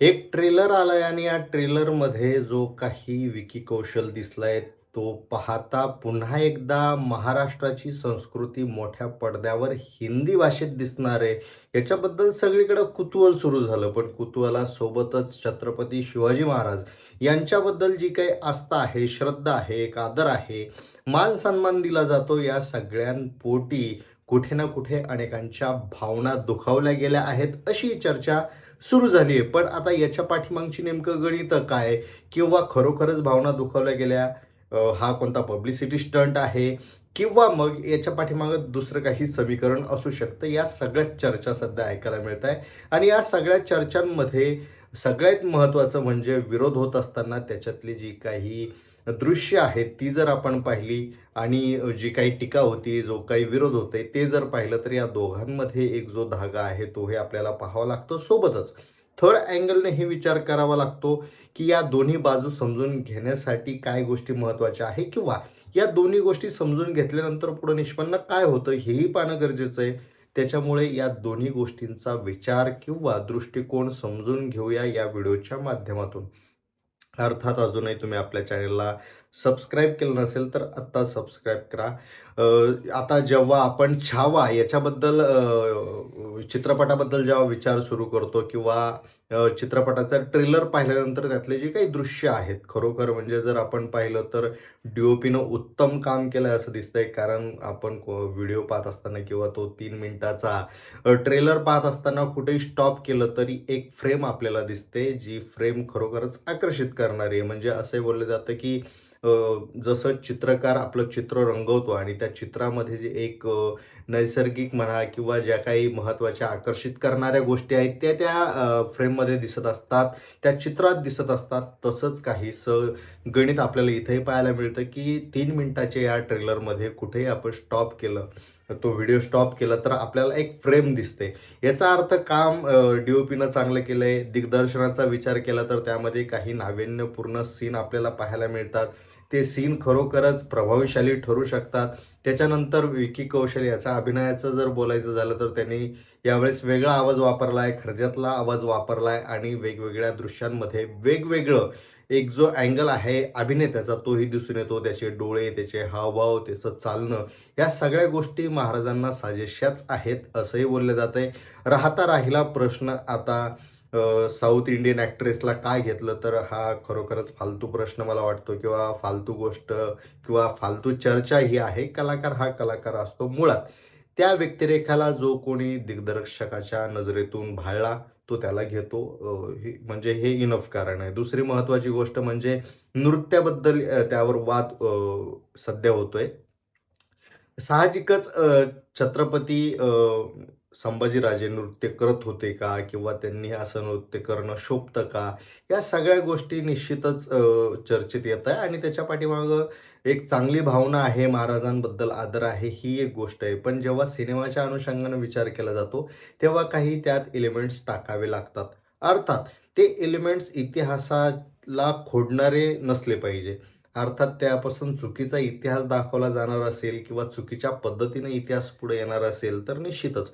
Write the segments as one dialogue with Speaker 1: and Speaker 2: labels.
Speaker 1: एक ट्रेलर आलाय आणि या ट्रेलरमध्ये जो काही विकी कौशल दिसलाय तो पाहता पुन्हा एकदा महाराष्ट्राची संस्कृती मोठ्या पडद्यावर हिंदी भाषेत दिसणार आहे. याच्याबद्दल सगळीकडं कुतूहल सुरू झालं पण कुतूहलासोबतच छत्रपती शिवाजी महाराज यांच्याबद्दल जी काही आस्था आहे श्रद्धा आहे एक आदर आहे मान सन्मान दिला जातो या सगळ्यांपोटी कुठे ना कुठे अनेकांच्या भावना दुखावल्या गेल्या आहेत अशी चर्चा सुरू झाली आहे पण आता याच्या पाठीमागची नेमकं गणित काय? किंवा खरोखरच भावना दुखावल्या गेल्या? हा कोणता पब्लिसिटी स्टंट आहे? किंवा मग याच्या पाठीमागं दुसरं काही समीकरण असू शकतं? या सगळ्या चर्चा सध्या ऐकायला मिळत आहे आणि या सगळ्या चर्चांमध्ये सगळ्यात महत्त्वाचं म्हणजे विरोध होत असताना त्याच्यातली जी काही दृश्य आहेत ती जर आपण पाहिली आणि जी काही टीका होती जो काही विरोध होते ते जर पाहिलं तर या दोघांमध्ये एक जो धागा आहे तो हे आपल्याला पाहावा लागतो सोबतच. थर्ड अँगलने हे विचार करावा लागतो की या दोन्ही बाजू समजून घेण्यासाठी काय गोष्टी महत्त्वाच्या आहे किंवा या दोन्ही गोष्टी समजून घेतल्यानंतर पुढे निष्पन्न काय होतं हेही पाहणं गरजेचं आहे. त्याच्यामुळे या दोन्ही गोष्टींचा विचार किंवा दृष्टिकोन समजून घेऊया या व्हिडिओच्या माध्यमातून. अर्थात अजूनही तुम्ही आपल्या चॅनलला सबस्क्राईब केलं नसेल तर आत्ता सबस्क्राईब करा. आता जेव्हा आपण छावा याच्याबद्दल चित्रपटाबद्दल जेव्हा विचार सुरू करतो किंवा चित्रपटाचा ट्रेलर पाहिल्यानंतर त्यातले जे काही दृश्य आहेत खरोखर म्हणजे जर आपण पाहिलं तर डी ओ पीनं उत्तम काम केलं आहे असं दिसतंय. कारण आपण व्हिडिओ पाहत असताना किंवा तो तीन मिनिटाचा ट्रेलर पाहत असताना कुठेही स्टॉप केलं तरी एक फ्रेम आपल्याला दिसते जी फ्रेम खरोखरच आकर्षित करणारी आहे. म्हणजे असंही बोललं जातं की जसं चित्रकार आपलं चित्र रंगवतो आणि त्या चित्रामध्ये जे एक नैसर्गिक म्हणा किंवा ज्या काही महत्त्वाच्या आकर्षित करणाऱ्या गोष्टी आहेत त्या त्या फ्रेममध्ये दिसत असतात. त्या चित्रात दिसत असतात. तसंच काही स गणित आपल्याला इथेही पाहायला मिळतं की तीन मिनटाच्या या ट्रेलरमध्ये कुठेही आपण स्टॉप केलं तो व्हिडिओ स्टॉप केला तर आपल्याला एक फ्रेम दिसते. याचा अर्थ काम डी ओ पीनं चांगलं केलं आहे दिग्दर्शनाचा विचार केला तर त्यामध्ये काही नाविन्यपूर्ण सीन आपल्याला पाहायला मिळतात. ते सीन खरोखरच प्रभावशाली ठरू शकतात. त्याच्यानंतर विकी कौशल याचा अभिनयाचं जर बोलायचं झालं तर त्यांनी यावेळेस वेगळा आवाज वापरला आहे खर्जातला आवाज वापरला आहे आणि वेगवेगळ्या दृश्यांमध्ये वेगवेगळं एक जो अँगल आहे अभिनेत्याचा तोही दिसून येतो. त्याचे डोळे त्याचे हावभाव त्याचं चालणं या सगळ्या गोष्टी महाराजांना साजेशाच आहेत असंही बोललं जात आहे राहता राहिला प्रश्न आता साऊथ इंडियन ॲक्ट्रेसला काय घेतलं तर हा खरोखरच फालतू प्रश्न मला वाटतो किंवा फालतू गोष्ट किंवा फालतू चर्चा ही आहे. कलाकार हा कलाकार असतो मुळात. त्या व्यक्तिरेखाला जो कोणी दिग्दर्शकाच्या नजरेतून भाळला तो त्याला घेतो. हे म्हणजे हे इनफ कारण आहे. दुसरी महत्त्वाची गोष्ट म्हणजे नृत्याबद्दल त्यावर वाद सध्या होतोय. साहजिकच छत्रपती संभाजीराजे नृत्य करत होते का? किंवा त्यांनी असं नृत्य करणं शोभतं का? या सगळ्या गोष्टी निश्चितच चर्चेत येत आहे आणि त्याच्या पाठीमागं एक चांगली भावना आहे महाराजांबद्दल आदर आहे ही एक गोष्ट आहे. पण जेव्हा सिनेमाच्या अनुषंगानं विचार केला जातो तेव्हा काही त्यात एलिमेंट्स टाकावे लागतात. अर्थात ते एलिमेंट्स इतिहासाला खोडणारे नसले पाहिजे. अर्थात त्यापासून चुकीचा इतिहास दाखवला जाणार असेल किंवा चुकीच्या पद्धतीने इतिहास पुढे येणार असेल तर निश्चितच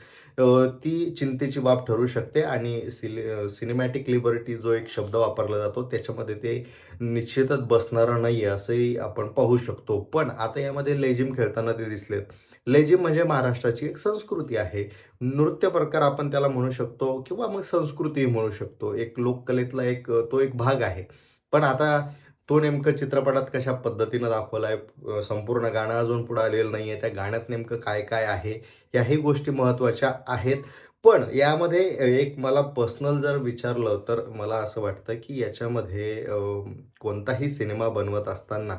Speaker 1: ती चिंतेची बाब ठरू शकते आणि सिले सिनेमॅटिक लिबर्टी जो एक शब्द वापरला जातो त्याच्यामध्ये ते निश्चितच बसणारं नाही आहे असंही आपण पाहू शकतो. पण आता यामध्ये लेझिम खेळताना ते दिसलेत. लेझिम म्हणजे महाराष्ट्राची एक संस्कृती आहे. नृत्य प्रकार आपण त्याला म्हणू शकतो किंवा मग संस्कृती म्हणू शकतो. एक लोककलेतला एक तो एक भाग आहे. पण आता तो नेमकं चित्रपटात कशा पद्धतीनं दाखवला आहे संपूर्ण गाणं अजून पुढं आलेलं नाही आहे त्या गाण्यात नेमकं काय काय आहे? याही गोष्टी महत्त्वाच्या आहेत. पण यामध्ये एक मला पर्सनल जर विचारलं तर मला असं वाटतं की याच्यामध्ये कोणताही सिनेमा बनवत असताना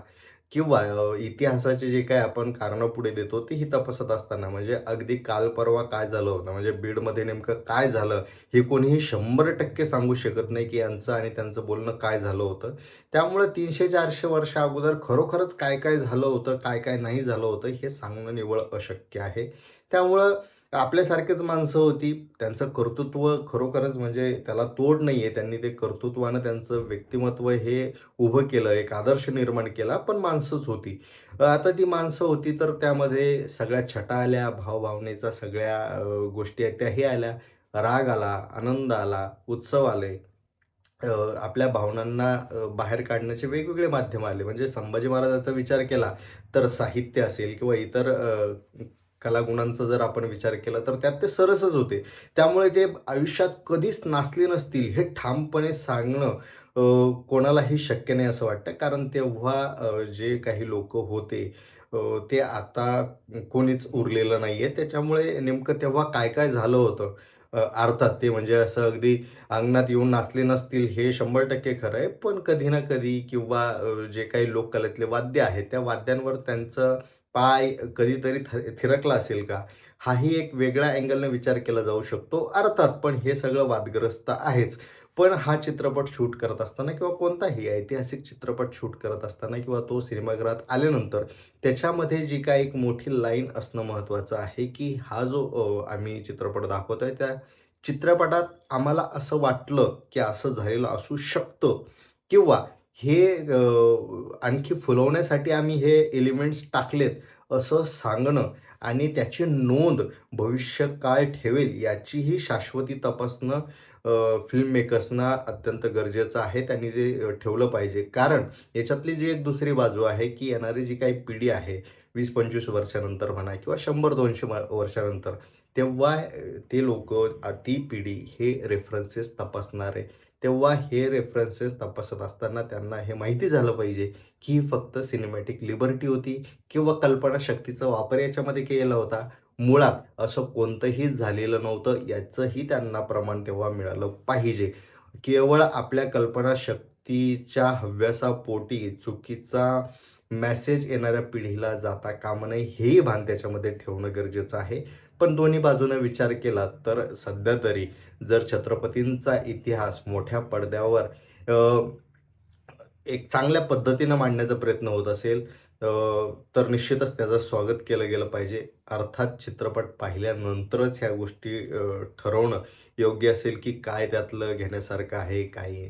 Speaker 1: किंवा इतिहासाचे जे काय आपण कारणं पुढे देतो तेही तपासत असताना म्हणजे अगदी काल परवा काय झालं होतं? म्हणजे बीडमध्ये नेमकं काय झालं? हे कोणीही शंभर टक्के सांगू शकत नाही की यांचं आणि त्यांचं बोलणं काय झालं होतं. त्यामुळं तीनशे चारशे वर्ष अगोदर खरोखरच काय काय झालं होतं काय काय नाही झालं होतं हे सांगणं निव्वळ अशक्य आहे. त्यामुळं आपल्यासारखेच माणसं होती. त्यांचं कर्तृत्व खरोखरच म्हणजे त्याला तोड नाही आहे त्यांनी ते कर्तृत्वानं त्यांचं व्यक्तिमत्व हे उभं केलं एक आदर्श निर्माण केला पण माणसंच होती. आता ती माणसं होती तर त्यामध्ये सगळ्या छटा आल्या भावभावनेचा सगळ्या गोष्टी आहेत त्याही आल्या. राग आला आनंद आला उत्सव आले. आपल्या भावनांना बाहेर काढण्याचे वेगवेगळे माध्यम आले. म्हणजे संभाजी महाराजाचा विचार केला तर साहित्य असेल किंवा इतर कलागुणांचा जर आपण विचार केला तर त्यात ते सरसच होते. त्यामुळे ते आयुष्यात कधीच नाचले नसतील हे ठामपणे सांगणं कोणालाही शक्य नाही असं वाटतं. कारण तेव्हा जे काही लोक होते ते आता कोणीच उरलेलं नाही आहे त्याच्यामुळे नेमकं तेव्हा काय-काय झालं होतं अर्थात ते म्हणजे असं अगदी अंगणात येऊन नाचले नसतील हे 100% खरं आहे. पण कधी ना कधी किंवा जे काही लोककलेतले वाद्य आहेत, त्या वाद्यांवर त्यांचं पाय कधीतरी थिरकला असेल का? हाही एक वेगळ्या अँगलने विचार केला जाऊ शकतो. अर्थात पण हे सगळं वादग्रस्त आहेच. पण हा चित्रपट शूट करत असताना किंवा कोणताही ऐतिहासिक चित्रपट शूट करत असताना किंवा तो सिनेमागृहात आल्यानंतर त्याच्यामध्ये जी काय एक मोठी लाईन असणं महत्त्वाचं आहे, की हा जो आम्ही चित्रपट दाखवतो आहे त्या चित्रपटात आम्हाला असं वाटलं, की असं झालेलं असू शकतं किंवा हे आणखी फुलवण्यासाठी आम्ही हे एलिमेंट्स टाकलेत, असं सांगणं आणि त्याची नोंद भविष्य काय ठेवेल याचीही शाश्वती तपासणं फिल्म मेकर्सना अत्यंत गरजेचं आहे. त्यांनी ते ठेवलं पाहिजे. कारण याच्यातली जी एक दुसरी बाजू आहे, की येणारी जी काही पिढी आहे 20-25 वर्षानंतर म्हणा किंवा शंभर दोनशे वर्षानंतर तेव्हा ते लोक ती पिढी हे रेफरन्सेस तपासणार आहे. तेव्हा हे रेफरन्सेस तपासत असताना त्यांना हे माहिती झालं पाहिजे, की ही फक्त सिनेमॅटिक लिबर्टी होती किंवा कल्पनाशक्तीचा वापर याच्यामध्ये केला होता. मुळात असं कोणतंही झालेलं नव्हतं. याचंही त्यांना प्रमाण तेव्हा मिळालं पाहिजे. केवळ आपल्या कल्पनाशक्तीच्या हव्यासापोटी चुकीचा मेसेज येणाऱ्या पिढीला जाता कामा नये हेही भान त्याच्यामध्ये ठेवणं गरजेचं आहे. पण दोन्ही बाजूने विचार केला तर सध्या तरी जर छत्रपतींचा इतिहास मोठ्या पडद्यावर एक चांगल्या पद्धतीनं मांडण्याचा प्रयत्न होत असेल तर निश्चितच त्याचं स्वागत केलं गेलं पाहिजे. अर्थात चित्रपट पाहिल्यानंतरच ह्या गोष्टी ठरवणं योग्य असेल, की काय त्यातलं घेण्यासारखं आहे, काही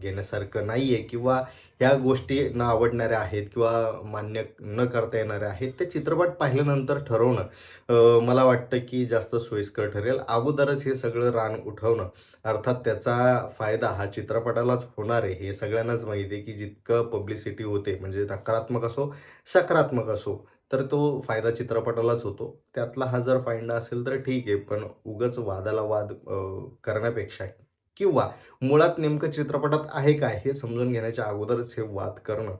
Speaker 1: घेण्यासारखं नाही आहे किंवा ह्या गोष्टी न आवडणाऱ्या आहेत किंवा मान्य न करता येणाऱ्या आहेत. ते चित्रपट पाहिल्यानंतर ठरवणं मला वाटतं, की जास्त सोयीस्कर ठरेल. अगोदरच हे सगळं रान उठवणं अर्थात त्याचा फायदा हा चित्रपटालाच होणार आहे, हे सगळ्यांनाच माहिती आहे, की जितकं पब्लिसिटी होते म्हणजे नकारात्मक असो, सकारात्मक असो, तर तो फायदा चित्रपटालाच होतो. त्यातला हा जर फायदा असेल तर ठीक आहे, पण उगाच वादाला वाद करण्यापेक्षा किंवा मुळात नेमकं चित्रपटात आहे काय हे समजून घेण्याच्या अगोदरच हे वाद करणं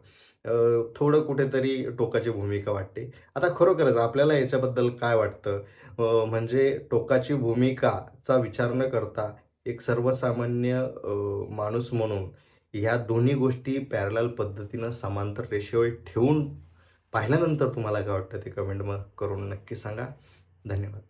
Speaker 1: थोडं कुठेतरी टोकाची भूमिका वाटते. आता खरोखरच आपल्याला याच्याबद्दल काय वाटतं? म्हणजे टोकाची भूमिकाचा विचार न करता एक सर्वसामान्य माणूस म्हणून ह्या दोन्ही गोष्टी पॅरल पद्धतीनं समांतर रेषेवर ठेवून पाहिल्यानंतर तुम्हाला काय वाटतं ते कमेंट मग करून नक्की सांगा. धन्यवाद.